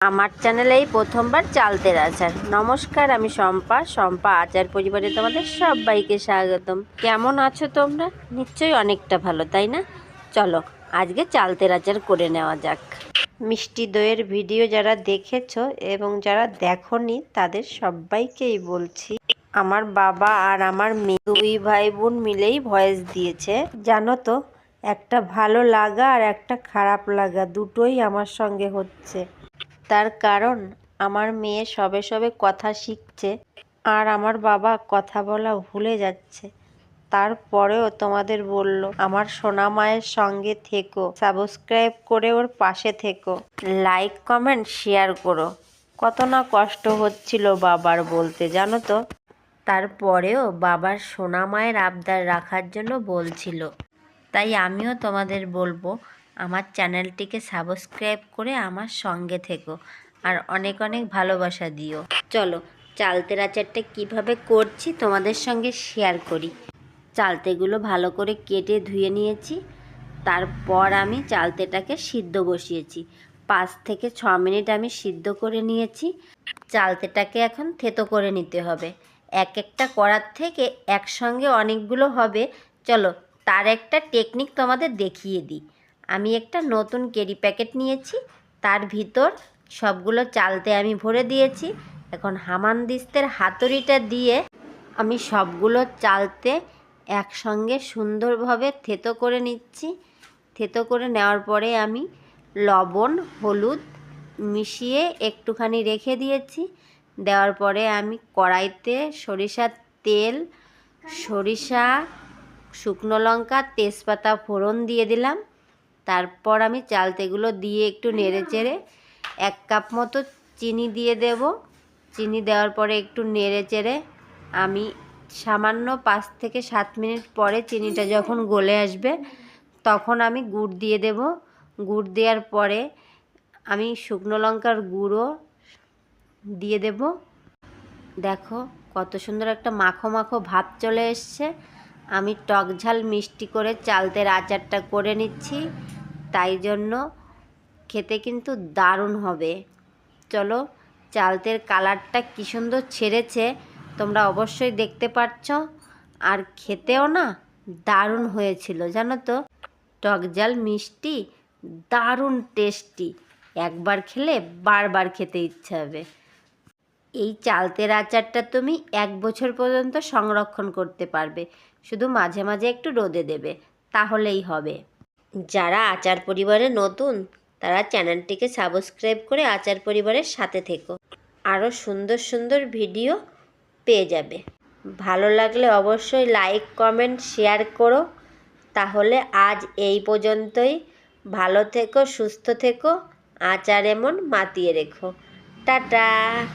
আমার চ্যানেলে এই প্রথমবার চালতের আচার নমস্কার, আমি শম্পা। শম্পা আচার পরিবারে তোমাদের সবাইকে স্বাগতম। কেমন আছো তোমরা? নিশ্চয়ই অনেকটা ভালো, তাই না? চলো, আজকে চালতের আচার করে নেওয়া যাক। মিষ্টি দইয়ের ভিডিও যারা দেখেছ এবং যারা দেখোনি, তাদের সবাইকেই বলছি, আমার বাবা আর আমার মেয়ে দুই ভাই বোন মিলেই ভয়েস দিয়েছে। জানো তো, একটা ভালো লাগা আর একটা খারাপ লাগা দুটোই আমার সঙ্গে হচ্ছে। তার কারণ, আমার মেয়ে সবে সবে কথা শিখছে আর আমার বাবা কথা বলা ভুলে যাচ্ছে। তারপরেও তোমাদের বলল, আমার সোনা মায়ের সঙ্গে থেকো, সাবস্ক্রাইব করে ওর পাশে থেকো। লাইক, কমেন্ট, শেয়ার করো। কত না কষ্ট হচ্ছিল বাবার বলতে, জানো তো? তারপরেও বাবার সোনা মায়ের আবদার রাখার জন্য বলছিল। তাই আমিও তোমাদের বলব আমার চ্যানেলটিকে সাবস্ক্রাইব করে আমার সঙ্গে থেকো আর অনেক অনেক ভালোবাসা দিও। চলো চালতের আচারটা কীভাবে করছি তোমাদের সঙ্গে শেয়ার করি। চালতেগুলো ভালো করে কেটে ধুয়ে নিয়েছি, তারপর আমি চালতেটাকে সিদ্ধ বসিয়েছি। পাঁচ থেকে ছ মিনিট আমি সিদ্ধ করে নিয়েছি। চালতেটাকে এখন থেতো করে নিতে হবে। এক একটা করার থেকে একসঙ্গে অনেকগুলো হবে। চলো, তার একটা টেকনিক তোমাদের দেখিয়ে দিই। আমি একটা নতুন কেরি প্যাকেট নিয়েছি, তার ভিতর সবগুলো চালতে আমি ভরে দিয়েছি। এখন হামানদিস্তের হাতুড়িটা দিয়ে আমি সবগুলো চালতে একসঙ্গে সুন্দরভাবে থেতো করে নিচ্ছি। থেতো করে নেওয়ার পরে আমি লবণ, হলুদ মিশিয়ে একটুখানি রেখে দিয়েছি। দেওয়ার পরে আমি কড়াইতে সরিষার তেল, সরিষা, শুকনো লঙ্কা, তেজপাতা ফোড়ন দিয়ে দিলাম। তারপর আমি চালতেগুলো দিয়ে একটু নেড়ে চেড়ে এক কাপ মতো চিনি দিয়ে দেব। চিনি দেওয়ার পরে একটু নেড়ে চেড়ে আমি সামান্য পাঁচ থেকে সাত মিনিট পরে চিনিটা যখন গলে আসবে তখন আমি গুড় দিয়ে দেব। গুড় দেওয়ার পরে আমি শুকনো লঙ্কার গুঁড়ো দিয়ে দেব। দেখো কত সুন্দর একটা মাখো মাখো ভাব চলে এসছে। আমি টক ঝাল মিষ্টি করে চালতের আচারটা করে নিচ্ছি। তাই জন্য খেতে কিন্তু দারুণ হবে। চলো, চালতের কালারটা কী সুন্দর ছেড়েছে, তোমরা অবশ্যই দেখতে পাচ্ছ আর খেতেও না দারুণ হয়েছিল, জানো তো? টক ঝাল মিষ্টি, দারুণ টেস্টি। একবার খেলে বারবার খেতে ইচ্ছে হবে। এই চালতের আচারটা তুমি এক বছর পর্যন্ত সংরক্ষণ করতে পারবে। শুধু মাঝে মাঝে একটু রোদে দেবে, তাহলেই হবে। যারা আচার পরিবারে নতুন, তারা চ্যানেলটিকে সাবস্ক্রাইব করে আচার পরিবারের সাথে থেকো। আরও সুন্দর সুন্দর ভিডিও পেয়ে যাবে। ভালো লাগলে অবশ্যই লাইক, কমেন্ট, শেয়ার করো। তাহলে আজ এই পর্যন্তই। ভালো থেকো, সুস্থ থেকো। আচার এমন মাতিয়ে রেখো। টাটা!